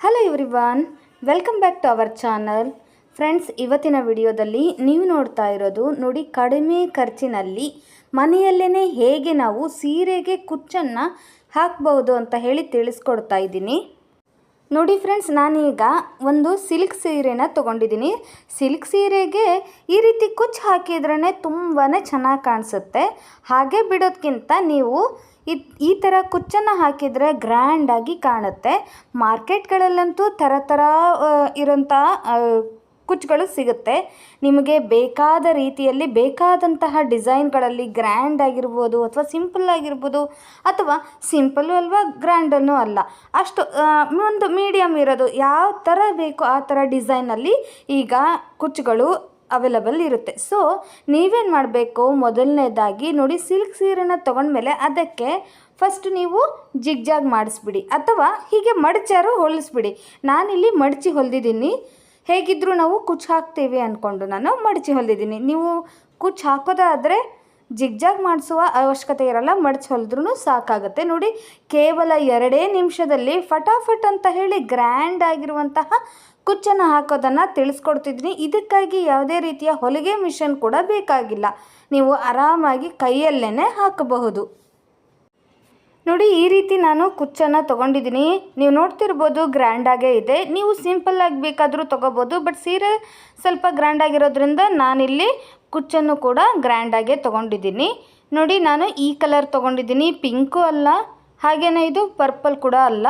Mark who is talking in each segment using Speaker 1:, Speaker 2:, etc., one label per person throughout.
Speaker 1: Hello everyone welcome back to our channel friends ಇವತ್ತಿನ ವಿಡಿಯೋದಲ್ಲಿ ನೀವು ನೋಡ್ತಾ ಇರೋದು ನೋಡಿ ಕಡಿಮೆ ಖರ್ಚಿನಲ್ಲಿ ಮನೆಯಲ್ಲೇ ಹೇಗೆ ನಾವು ಸೀರೆಗೆ ಕುಚ್ಚನ್ನು ಹಾಕ್ಬೋದು ಅಂತ ಹೇಳಿ ತಿಳಿಸ್ಕೊಡ್ತಾ ಇದ್ದೀನಿ. ನೋಡಿ ಫ್ರೆಂಡ್ಸ್ ನಾನೀಗ ಒಂದು ಸಿಲ್ಕ್ ಸೀರೆನ ತೊಗೊಂಡಿದ್ದೀನಿ. ಸಿಲ್ಕ್ ಸೀರೆಗೆ ಈ ರೀತಿ ಕುಚ್ಚು ಹಾಕಿದ್ರೇ ತುಂಬಾ ಚೆನ್ನಾಗಿ ಕಾಣಿಸುತ್ತೆ. ಹಾಗೆ ಬಿಡೋದಕ್ಕಿಂತ ನೀವು ಈ ಈ ಥರ ಕುಚ್ಚನ್ನು ಹಾಕಿದರೆ ಗ್ರ್ಯಾಂಡಾಗಿ ಕಾಣುತ್ತೆ. ಮಾರ್ಕೆಟ್ಗಳಲ್ಲಂತೂ ಥರ ಥರ ಇರೋಂಥ ಕುಚ್ಚುಗಳು ಸಿಗುತ್ತೆ. ನಿಮಗೆ ಬೇಕಾದ ರೀತಿಯಲ್ಲಿ ಬೇಕಾದಂತಹ ಡಿಸೈನ್ಗಳಲ್ಲಿ ಗ್ರ್ಯಾಂಡ್ ಆಗಿರ್ಬೋದು ಅಥವಾ ಸಿಂಪಲ್ ಆಗಿರ್ಬೋದು ಅಥವಾ ಸಿಂಪಲ್ಲು ಅಲ್ವಾ ಗ್ರ್ಯಾಂಡನ್ನು ಅಲ್ಲ. ಅಷ್ಟು ಒಂದು ಮೀಡಿಯಮ್ ಇರೋದು. ಯಾವ ಥರ ಬೇಕು ಆ ಥರ ಡಿಸೈನಲ್ಲಿ ಈಗ ಕುಚ್ಚುಗಳು ಅವೈಲಬಲ್ ಇರುತ್ತೆ. ಸೊ ನೀವೇನು ಮಾಡಬೇಕು? ಮೊದಲನೇದಾಗಿ ನೋಡಿ ಸಿಲ್ಕ್ ಸೀರೆನ ತೊಗೊಂಡ್ಮೇಲೆ ಅದಕ್ಕೆ ಫಸ್ಟ್ ನೀವು ಜಿಗ್ಜಾಗ್ ಮಾಡಿಸ್ಬಿಡಿ. ಅಥವಾ ಹೀಗೆ ಮಡಚಾರು ಹೊಲಿಸ್ಬಿಡಿ. ನಾನಿಲ್ಲಿ ಮಡಚಿ ಹೊಲಿದಿದ್ದೀನಿ. ಹೇಗಿದ್ದರೂ ನಾವು ಕುಚ್ಚು ಹಾಕ್ತೀವಿ ಅಂದ್ಕೊಂಡು ನಾನು ಮಡಚಿ ಹೊಲಿದಿದ್ದೀನಿ. ನೀವು ಕುಚ್ಚು ಹಾಕೋದಾದರೆ ಜಿಗ್ಜಾಗ್ ಮಾಡಿಸುವ ಅವಶ್ಯಕತೆ ಇರಲ್ಲ, ಮಡಚಿ ಹೊಲಿದ್ರೂ ಸಾಕಾಗುತ್ತೆ. ನೋಡಿ, ಕೇವಲ ಎರಡೇ ನಿಮಿಷದಲ್ಲಿ ಫಟಾಫಟ್ ಅಂತ ಹೇಳಿ ಗ್ರ್ಯಾಂಡ್ ಆಗಿರುವಂತಹ ಕುಚ್ಚನ್ನು ಹಾಕೋದನ್ನು ತಿಳಿಸ್ಕೊಡ್ತಿದ್ದೀನಿ ಇದಕ್ಕಾಗಿ ಯಾವುದೇ ರೀತಿಯ ಹೊಲಿಗೆ ಮಿಷನ್ ಕೂಡ ಬೇಕಾಗಿಲ್ಲ. ನೀವು ಆರಾಮಾಗಿ ಕೈಯಲ್ಲೇ ಹಾಕಬಹುದು. ನೋಡಿ, ಈ ರೀತಿ ನಾನು ಕುಚ್ಚನ್ನು ತೊಗೊಂಡಿದ್ದೀನಿ. ನೀವು ನೋಡ್ತಿರ್ಬೋದು ಗ್ರ್ಯಾಂಡಾಗೇ ಇದೆ. ನೀವು ಸಿಂಪಲ್ಲಾಗಿ ಬೇಕಾದರೂ ತೊಗೋಬೋದು, ಬಟ್ ಸೀರೆ ಸ್ವಲ್ಪ ಗ್ರ್ಯಾಂಡಾಗಿರೋದ್ರಿಂದ ನಾನಿಲ್ಲಿ ಕುಚ್ಚನ್ನು ಕೂಡ ಗ್ರ್ಯಾಂಡಾಗೆ ತೊಗೊಂಡಿದ್ದೀನಿ. ನೋಡಿ ನಾನು ಈ ಕಲರ್ ತೊಗೊಂಡಿದ್ದೀನಿ. ಪಿಂಕು ಅಲ್ಲ ಹಾಗೆಯೇ ಇದು ಪರ್ಪಲ್ ಕೂಡ ಅಲ್ಲ.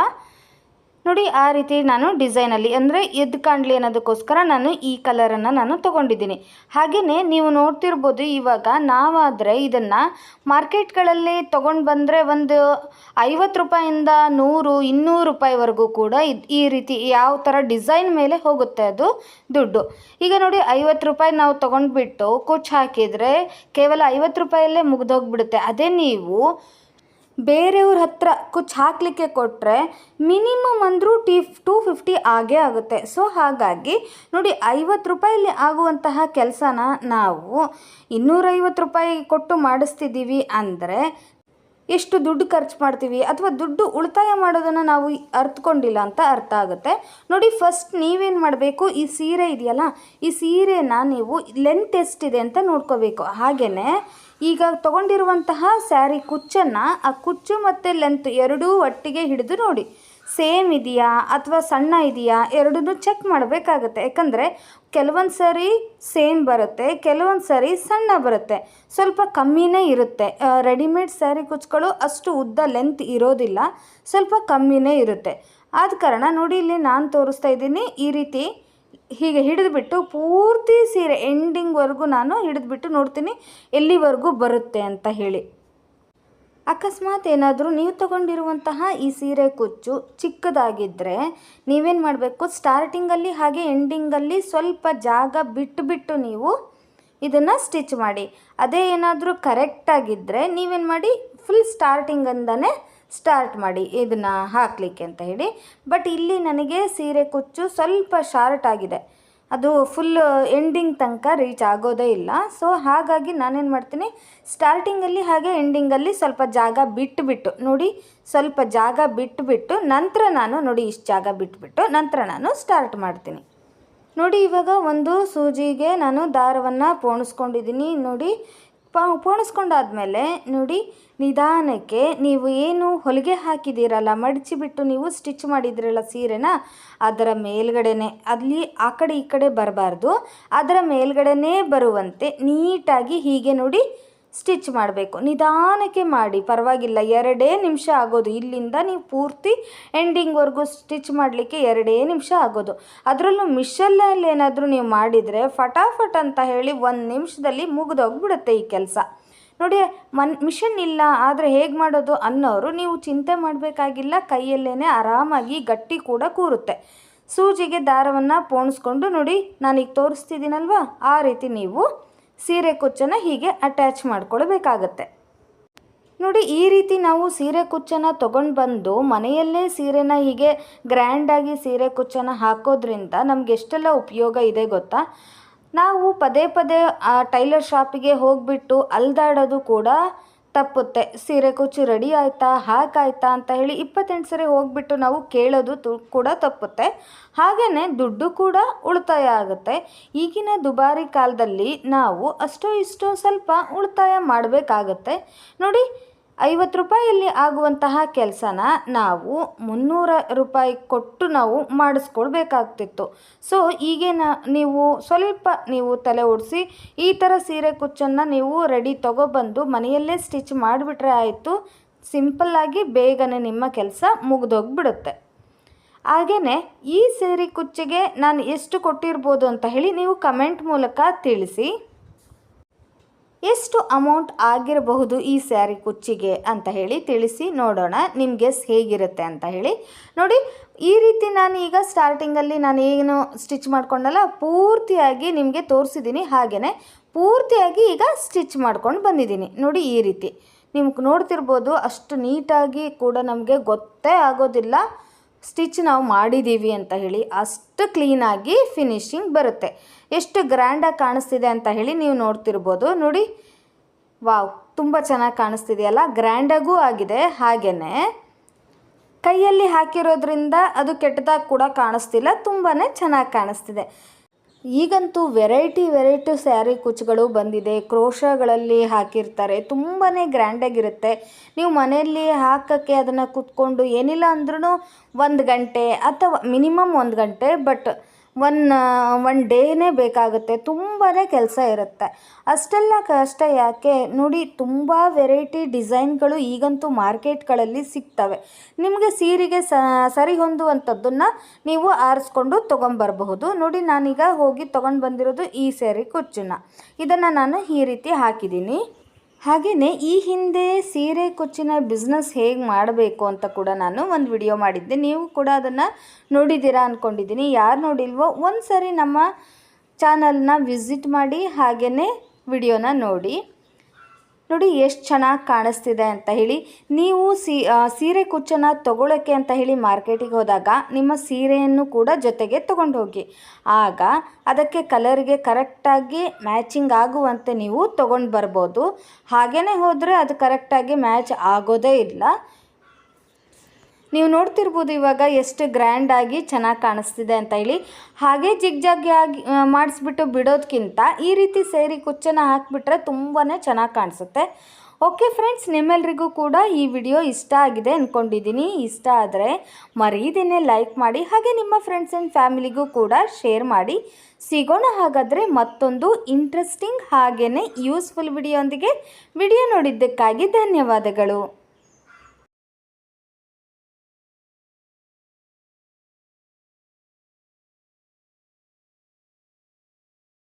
Speaker 1: ನೋಡಿ, ಆ ರೀತಿ ನಾನು ಡಿಸೈನಲ್ಲಿ ಅಂದರೆ ಎದ್ದು ಕಾಣಲಿ ಅನ್ನೋದಕ್ಕೋಸ್ಕರ ನಾನು ಈ ಕಲರನ್ನು ನಾನು ತೊಗೊಂಡಿದ್ದೀನಿ. ಹಾಗೆಯೇ ನೀವು ನೋಡ್ತಿರ್ಬೋದು ಇವಾಗ ನಾವಾದರೆ ಇದನ್ನು ಮಾರ್ಕೆಟ್ಗಳಲ್ಲಿ ತೊಗೊಂಡು ಬಂದರೆ ಒಂದು ಐವತ್ತು ರೂಪಾಯಿಂದ ನೂರು, ಇನ್ನೂರು ರೂಪಾಯಿವರೆಗೂ ಕೂಡ ಈ ರೀತಿ ಯಾವ ಥರ ಡಿಸೈನ್ ಮೇಲೆ ಹೋಗುತ್ತೆ ಅದು ದುಡ್ಡು. ಈಗ ನೋಡಿ, ಐವತ್ತು ರೂಪಾಯಿ ನಾವು ತೊಗೊಂಡ್ಬಿಟ್ಟು ಕುಚ್ಚು ಹಾಕಿದರೆ ಕೇವಲ ಐವತ್ತು ರೂಪಾಯಲ್ಲೇ ಮುಗ್ದೋಗ್ಬಿಡುತ್ತೆ. ಅದೇ ನೀವು ಬೇರೆಯವ್ರ ಹತ್ರ ಕುಚ್ ಹಾಕಲಿಕ್ಕೆ ಕೊಟ್ಟರೆ ಮಿನಿಮಮ್ ಅಂದರೂ ಟಿ ಟೂ ಫಿಫ್ಟಿ ಆಗೇ ಆಗುತ್ತೆ. ಸೊ ಹಾಗಾಗಿ ನೋಡಿ ಐವತ್ತು ರೂಪಾಯಲ್ಲಿ ಆಗುವಂತಹ ಕೆಲಸನ ನಾವು ಇನ್ನೂರೈವತ್ತು ರೂಪಾಯಿ ಕೊಟ್ಟು ಮಾಡಿಸ್ತಿದ್ದೀವಿ ಅಂದರೆ ಎಷ್ಟು ದುಡ್ಡು ಖರ್ಚು ಮಾಡ್ತೀವಿ ಅಥವಾ ದುಡ್ಡು ಉಳಿತಾಯ ಮಾಡೋದನ್ನು ನಾವು ಅರ್ಥಕೊಂಡಿಲ್ಲ ಅಂತ ಅರ್ಥ ಆಗುತ್ತೆ. ನೋಡಿ ಫಸ್ಟ್ ನೀವೇನು ಮಾಡಬೇಕು? ಈ ಸೀರೆ ಇದೆಯಲ್ಲ, ಈ ಸೀರೆನ ನೀವು ಲೆಂತ್ ಎಷ್ಟಿದೆ ಅಂತ ನೋಡ್ಕೋಬೇಕು. ಹಾಗೆಯೇ ಈಗ ತೊಗೊಂಡಿರುವಂತಹ ಸ್ಯಾರಿ ಕುಚ್ಚನ್ನು ಆ ಕುಚ್ಚು ಮತ್ತು ಲೆಂತ್ ಎರಡೂ ಒಟ್ಟಿಗೆ ಹಿಡಿದು ನೋಡಿ. ಸೇಮ್ ಇದೆಯಾ ಅಥವಾ ಸಣ್ಣ ಇದೆಯಾ ಎರಡನ್ನೂ ಚೆಕ್ ಮಾಡಬೇಕಾಗತ್ತೆ. ಯಾಕಂದರೆ ಕೆಲವೊಂದು ಸರಿ ಸೇಮ್ ಬರುತ್ತೆ, ಕೆಲವೊಂದು ಸರಿ ಸಣ್ಣ ಬರುತ್ತೆ. ಸ್ವಲ್ಪ ಕಮ್ಮಿನೇ ಇರುತ್ತೆ. ರೆಡಿಮೇಡ್ ಸ್ಯಾರಿ ಕುಚ್ಗಳು ಅಷ್ಟು ಉದ್ದ ಲೆಂತ್ ಇರೋದಿಲ್ಲ, ಸ್ವಲ್ಪ ಕಮ್ಮಿನೇ ಇರುತ್ತೆ. ಆದ ಕಾರಣ ನೋಡಿ ಇಲ್ಲಿ ನಾನು ತೋರಿಸ್ತಾ ಇದ್ದೀನಿ, ಈ ರೀತಿ ಹೀಗೆ ಹಿಡಿದುಬಿಟ್ಟು ಪೂರ್ತಿ ಸೀರೆ ಎಂಡಿಂಗ್ವರೆಗೂ ನಾನು ಹಿಡಿದುಬಿಟ್ಟು ನೋಡ್ತೀನಿ, ಎಲ್ಲಿವರೆಗೂ ಬರುತ್ತೆ ಅಂತ ಹೇಳಿ. ಅಕಸ್ಮಾತ್ ಏನಾದರೂ ನೀವು ತಗೊಂಡಿರುವಂತಹ ಈ ಸೀರೆ ಕುಚ್ಚು ಚಿಕ್ಕದಾಗಿದ್ದರೆ ನೀವೇನು ಮಾಡಬೇಕು? ಸ್ಟಾರ್ಟಿಂಗಲ್ಲಿ ಹಾಗೆ ಎಂಡಿಂಗಲ್ಲಿ ಸ್ವಲ್ಪ ಜಾಗ ಬಿಟ್ಟು ಬಿಟ್ಟು ನೀವು ಇದನ್ನು ಸ್ಟಿಚ್ ಮಾಡಿ. ಅದೇ ಏನಾದರೂ ಕರೆಕ್ಟಾಗಿದ್ದರೆ ನೀವೇನು ಮಾಡಿ? ಫುಲ್ ಸ್ಟಾರ್ಟಿಂಗಿಂದನೇ ಸ್ಟಾರ್ಟ್ ಮಾಡಿ ಇದನ್ನು ಹಾಕಲಿಕ್ಕೆ ಅಂತ ಹೇಳಿ. ಬಟ್ ಇಲ್ಲಿ ನನಗೆ ಸೀರೆ ಕುಚ್ಚು ಸ್ವಲ್ಪ ಶಾರ್ಟ್ ಆಗಿದೆ. ಅದು ಫುಲ್ ಎಂಡಿಂಗ್ ತನಕ ರೀಚ್ ಆಗೋದೇ ಇಲ್ಲ. ಸೊ ಹಾಗಾಗಿ ನಾನೇನು ಮಾಡ್ತೀನಿ ಸ್ಟಾರ್ಟಿಂಗಲ್ಲಿ ಹಾಗೆ ಎಂಡಿಂಗಲ್ಲಿ ಸ್ವಲ್ಪ ಜಾಗ ಬಿಟ್ಟುಬಿಟ್ಟು ನೋಡಿ ಸ್ವಲ್ಪ ಜಾಗ ಬಿಟ್ಟುಬಿಟ್ಟು ನಂತರ ನಾನು ನೋಡಿ ಇಷ್ಟು ಜಾಗ ಬಿಟ್ಟುಬಿಟ್ಟು ನಂತರ ನಾನು ಸ್ಟಾರ್ಟ್ ಮಾಡ್ತೀನಿ. ನೋಡಿ ಇವಾಗ ಒಂದು ಸೂಜಿಗೆ ನಾನು ದಾರವನ್ನು ಪೋಣಿಸ್ಕೊಂಡಿದ್ದೀನಿ. ನೋಡಿ ಪೋಣಿಸ್ಕೊಂಡಾದ್ಮೇಲೆ ನೋಡಿ, ನಿಧಾನಕ್ಕೆ ನೀವು ಏನು ಹೊಲಿಗೆ ಹಾಕಿದ್ದೀರಲ್ಲ, ಮಡಚಿಬಿಟ್ಟು ನೀವು ಸ್ಟಿಚ್ ಮಾಡಿದ್ರಲ್ಲ ಸೀರೆನ, ಅದರ ಮೇಲ್ಗಡೆನೆ, ಅಲ್ಲಿ ಆ ಕಡೆ ಈ ಕಡೆ ಬರಬಾರ್ದು. ಅದರ ಮೇಲ್ಗಡೆನೇ ಬರುವಂತೆ ನೀಟಾಗಿ ಹೀಗೆ ನೋಡಿ ಸ್ಟಿಚ್ ಮಾಡಬೇಕು. ನಿಧಾನಕ್ಕೆ ಮಾಡಿ. ಪರವಾಗಿಲ್ಲ, ಎರಡೇ ನಿಮಿಷ ಆಗೋದು. ಇಲ್ಲಿಂದ ನೀವು ಪೂರ್ತಿ ಎಂಡಿಂಗ್ವರೆಗೂ ಸ್ಟಿಚ್ ಮಾಡಲಿಕ್ಕೆ ಎರಡೇ ನಿಮಿಷ ಆಗೋದು. ಅದರಲ್ಲೂ ಮಿಷಲ್ಲಲ್ಲಿ ಏನಾದರೂ ನೀವು ಮಾಡಿದರೆ ಫಟಾಫಟ್ ಅಂತ ಹೇಳಿ ಒಂದು ನಿಮಿಷದಲ್ಲಿ ಮುಗಿದೋಗ್ಬಿಡುತ್ತೆ ಈ ಕೆಲಸ. ನೋಡಿ, ಮನ್, ಮಿಷನ್ ಇಲ್ಲ, ಆದರೆ ಹೇಗೆ ಮಾಡೋದು ಅನ್ನೋರು ನೀವು ಚಿಂತೆ ಮಾಡಬೇಕಾಗಿಲ್ಲ ಕೈಯಲ್ಲೇ ಆರಾಮಾಗಿ ಗಟ್ಟಿ ಕೂಡ ಕೂರುತ್ತೆ. ಸೂಜಿಗೆ ದಾರವನ್ನು ಪೋಣಿಸ್ಕೊಂಡು ನೋಡಿ, ನಾನೀಗ ತೋರಿಸ್ತಿದ್ದೀನಲ್ವಾ? ಆ ರೀತಿ ನೀವು ಸೀರೆ ಕುಚ್ಚನ್ನು ಹೀಗೆ ಅಟ್ಯಾಚ್ ಮಾಡ್ಕೊಳ್ಬೇಕಾಗತ್ತೆ. ನೋಡಿ, ಈ ರೀತಿ ನಾವು ಸೀರೆ ಕುಚ್ಚನ್ನು ತೊಗೊಂಡು ಬಂದು ಮನೆಯಲ್ಲೇ ಸೀರೆನ ಹೀಗೆ ಗ್ರ್ಯಾಂಡಾಗಿ ಸೀರೆ ಕುಚ್ಚನ್ನು ಹಾಕೋದ್ರಿಂದ ನಮ್ಗೆ ಎಷ್ಟೆಲ್ಲ ಉಪಯೋಗ ಇದೆ ಗೊತ್ತಾ? ನಾವು ಪದೇ ಪದೇ ಆ ಟೈಲರ್ ಶಾಪಿಗೆ ಹೋಗಿಬಿಟ್ಟು ಅಲ್ದಾಡೋದು ಕೂಡ ತಪ್ಪುತ್ತೆ. ಸೀರೆ ಕುಚ್ಚು ರೆಡಿ ಆಯಿತಾ ಹಾಕಾಯ್ತಾ ಅಂತ ಹೇಳಿ ಇಪ್ಪತ್ತೆಂಟು ಸರಿ ಹೋಗ್ಬಿಟ್ಟು ನಾವು ಕೇಳೋದು ತು- ಕೂಡ ತಪ್ಪುತ್ತೆ. ಹಾಗೆಯೇ ದುಡ್ಡು ಕೂಡ ಉಳಿತಾಯ ಆಗುತ್ತೆ. ಈಗಿನ ದುಬಾರಿ ಕಾಲದಲ್ಲಿ ನಾವು ಅಷ್ಟೋ ಇಷ್ಟೋ ಸ್ವಲ್ಪ ಉಳಿತಾಯ ಮಾಡಬೇಕಾಗತ್ತೆ. ನೋಡಿ ಐವತ್ತು ರೂಪಾಯಲ್ಲಿ ಆಗುವಂತಹ ಕೆಲಸನ ನಾವು ಮುನ್ನೂರ ರೂಪಾಯಿ ಕೊಟ್ಟು ನಾವು ಮಾಡಿಸ್ಕೊಳ್ಬೇಕಾಗ್ತಿತ್ತು. ಸೊ ಈಗೇನ ನೀವು ಸ್ವಲ್ಪ ನೀವು ತಲೆ ಓಡಿಸಿ, ಈ ಥರ ಸೀರೆ ಕುಚ್ಚನ್ನು ನೀವು ರೆಡಿ ತೊಗೊಬಂದು ಮನೆಯಲ್ಲೇ ಸ್ಟಿಚ್ ಮಾಡಿಬಿಟ್ರೆ ಆಯಿತು ಸಿಂಪಲ್ಲಾಗಿ ಬೇಗನೆ ನಿಮ್ಮ ಕೆಲಸ ಮುಗಿದೋಗ್ಬಿಡುತ್ತೆ. ಹಾಗೆಯೇ ಈ ಸೀರೆ ಕುಚ್ಚಿಗೆ ನಾನು ಎಷ್ಟು ಕೊಟ್ಟಿರ್ಬೋದು ಅಂತ ಹೇಳಿ ನೀವು ಕಮೆಂಟ್ ಮೂಲಕ ತಿಳಿಸಿ. ಎಷ್ಟು ಅಮೌಂಟ್ ಆಗಿರಬಹುದು ಈ ಸ್ಯಾರಿ ಕುಚ್ಚಿಗೆ ಅಂತ ಹೇಳಿ ತಿಳಿಸಿ ನೋಡೋಣ. ನಿಮಗೆ ಹೇಗಿರುತ್ತೆ ಅಂತ ಹೇಳಿ. ನೋಡಿ, ಈ ರೀತಿ ನಾನು ಈಗ ಸ್ಟಾರ್ಟಿಂಗಲ್ಲಿ ನಾನು ಏನು ಸ್ಟಿಚ್ ಮಾಡ್ಕೊಂಡಲ್ಲ, ಪೂರ್ತಿಯಾಗಿ ನಿಮಗೆ ತೋರಿಸಿದ್ದೀನಿ ಹಾಗೆಯೇ ಪೂರ್ತಿಯಾಗಿ ಈಗ ಸ್ಟಿಚ್ ಮಾಡ್ಕೊಂಡು ಬಂದಿದ್ದೀನಿ ನೋಡಿ ಈ ರೀತಿ. ನಿಮ್ಗೆ ನೋಡ್ತಿರ್ಬೋದು, ಅಷ್ಟು ನೀಟಾಗಿ ಕೂಡ ನಮಗೆ ಗೊತ್ತೇ ಆಗೋದಿಲ್ಲ. ಸ್ಟಿಚ್ ನಾವು ಮಾಡಿದ್ದೀವಿ ಅಂತ ಹೇಳಿ ಅಷ್ಟು ಕ್ಲೀನಾಗಿ ಫಿನಿಶಿಂಗ್ ಬರುತ್ತೆ. ಎಷ್ಟು ಗ್ರ್ಯಾಂಡಾಗಿ ಕಾಣಿಸ್ತಿದೆ ಅಂತ ಹೇಳಿ ನೀವು ನೋಡ್ತಿರ್ಬೋದು. ನೋಡಿ, ವಾವ್, ತುಂಬ ಚೆನ್ನಾಗಿ ಕಾಣಿಸ್ತಿದೆಯಲ್ಲ ಗ್ರ್ಯಾಂಡಾಗೂ ಆಗಿದೆ ಹಾಗೆಯೇ ಕೈಯಲ್ಲಿ ಹಾಕಿರೋದ್ರಿಂದ ಅದು ಕೆಟ್ಟದಾಗಿ ಕೂಡ ಕಾಣಿಸ್ತಿಲ್ಲ ತುಂಬಾ ಚೆನ್ನಾಗಿ ಕಾಣಿಸ್ತಿದೆ. ಈಗಂತೂ ವೆರೈಟಿ ವೆರೈಟಿ ಸ್ಯಾರಿ ಕುಚ್ಚುಗಳು ಬಂದಿದೆ. ಕ್ರೋಶಗಳಲ್ಲಿ ಹಾಕಿರ್ತಾರೆ ತುಂಬಾ ಗ್ರ್ಯಾಂಡಾಗಿರುತ್ತೆ ನೀವು ಮನೆಯಲ್ಲಿ ಹಾಕೋಕ್ಕೆ ಅದನ್ನು ಕುತ್ಕೊಂಡು ಏನಿಲ್ಲ ಅಂದ್ರೂ ಒಂದು ಗಂಟೆ ಅಥವಾ ಮಿನಿಮಮ್ ಒಂದು ಗಂಟೆ ಬಟ್ ಒನ್ ಒನ್ ಡೇನೇ ಬೇಕಾಗುತ್ತೆ. ತುಂಬಾ ಕೆಲಸ ಇರುತ್ತೆ. ಅಷ್ಟೆಲ್ಲ ಕಷ್ಟ ಯಾಕೆ? ನೋಡಿ, ತುಂಬ ವೆರೈಟಿ ಡಿಸೈನ್ಗಳು ಈಗಂತೂ ಮಾರ್ಕೆಟ್ಗಳಲ್ಲಿ ಸಿಗ್ತವೆ. ನಿಮಗೆ ಸೀರೆಗೆ ಸರಿ ಹೊಂದುವಂಥದ್ದನ್ನು ನೀವು ಆರಿಸ್ಕೊಂಡು ತೊಗೊಂಬರಬಹುದು. ನೋಡಿ, ನಾನೀಗ ಹೋಗಿ ತೊಗೊಂಡು ಬಂದಿರೋದು ಈ ಸ್ಯಾರಿ ಕುಚ್ಚನ್ನ ಇದನ್ನು ನಾನು ಈ ರೀತಿ ಹಾಕಿದ್ದೀನಿ. ಹಾಗೆಯೇ ಈ ಹಿಂದೆ ಸೀರೆ ಕೊಚ್ಚಿನ ಬಿಸ್ನೆಸ್ ಹೇಗೆ ಮಾಡಬೇಕು ಅಂತ ಕೂಡ ನಾನು ಒಂದು ವಿಡಿಯೋ ಮಾಡಿದ್ದೆ. ನೀವು ಕೂಡ ಅದನ್ನು ನೋಡಿದ್ದೀರಾ ಅಂದ್ಕೊಂಡಿದ್ದೀನಿ ಯಾರು ನೋಡಿಲ್ವೋ ಒಂದು ಸರಿ ನಮ್ಮ ಚಾನಲ್ನ ವಿಸಿಟ್ ಮಾಡಿ ಹಾಗೆಯೇ ವಿಡಿಯೋನ ನೋಡಿ. ನೋಡಿ ಎಷ್ಟು ಚೆನ್ನಾಗಿ ಕಾಣಿಸ್ತಿದೆ ಅಂತ ಹೇಳಿ. ನೀವು ಸೀ ಸೀರೆ ಕುಚ್ಚನ್ನು ತಗೊಳ್ಳೋಕ್ಕೆ ಅಂತ ಹೇಳಿ ಮಾರ್ಕೆಟಿಗೆ ಹೋದಾಗ ನಿಮ್ಮ ಸೀರೆಯನ್ನು ಕೂಡ ಜೊತೆಗೆ ತೊಗೊಂಡು ಹೋಗಿ. ಆಗ ಅದಕ್ಕೆ ಕಲರ್ಗೆ ಕರೆಕ್ಟಾಗಿ ಮ್ಯಾಚಿಂಗ್ ಆಗುವಂತೆ ನೀವು ತೊಗೊಂಡು ಬರ್ಬೋದು. ಹಾಗೇ ಹೋದರೆ ಅದು ಕರೆಕ್ಟಾಗಿ ಮ್ಯಾಚ್ ಆಗೋದೇ ಇಲ್ಲ. ನೀವು ನೋಡ್ತಿರ್ಬೋದು ಇವಾಗ ಎಷ್ಟು ಗ್ರ್ಯಾಂಡಾಗಿ ಚೆನ್ನಾಗಿ ಕಾಣಿಸ್ತಿದೆ ಅಂತ ಹೇಳಿ. ಹಾಗೆ ಜಿಗ್ಜಾಗಿ ಆಗಿ ಮಾಡಿಸ್ಬಿಟ್ಟು ಬಿಡೋದಕ್ಕಿಂತ ಈ ರೀತಿ ಸೇರಿ ಕುಚ್ಚನ್ನು ಹಾಕಿಬಿಟ್ರೆ ತುಂಬಾ ಚೆನ್ನಾಗಿ ಕಾಣಿಸುತ್ತೆ. ಓಕೆ ಫ್ರೆಂಡ್ಸ್ ನಿಮ್ಮೆಲ್ರಿಗೂ ಕೂಡ ಈ ವಿಡಿಯೋ ಇಷ್ಟ ಆಗಿದೆ ಅಂದ್ಕೊಂಡಿದ್ದೀನಿ ಇಷ್ಟ ಆದರೆ ಮರೀದಿನೇ ಲೈಕ್ ಮಾಡಿ, ಹಾಗೆ ನಿಮ್ಮ ಫ್ರೆಂಡ್ಸ್ ಆ್ಯಂಡ್ ಫ್ಯಾಮಿಲಿಗೂ ಕೂಡ ಶೇರ್ ಮಾಡಿ. ಸಿಗೋಣ ಹಾಗಾದರೆ ಮತ್ತೊಂದು ಇಂಟ್ರೆಸ್ಟಿಂಗ್ ಹಾಗೆಯೇ ಯೂಸ್ಫುಲ್ ವಿಡಿಯೋ ವಿಡಿಯೋ ನೋಡಿದ್ದಕ್ಕಾಗಿ ಧನ್ಯವಾದಗಳು.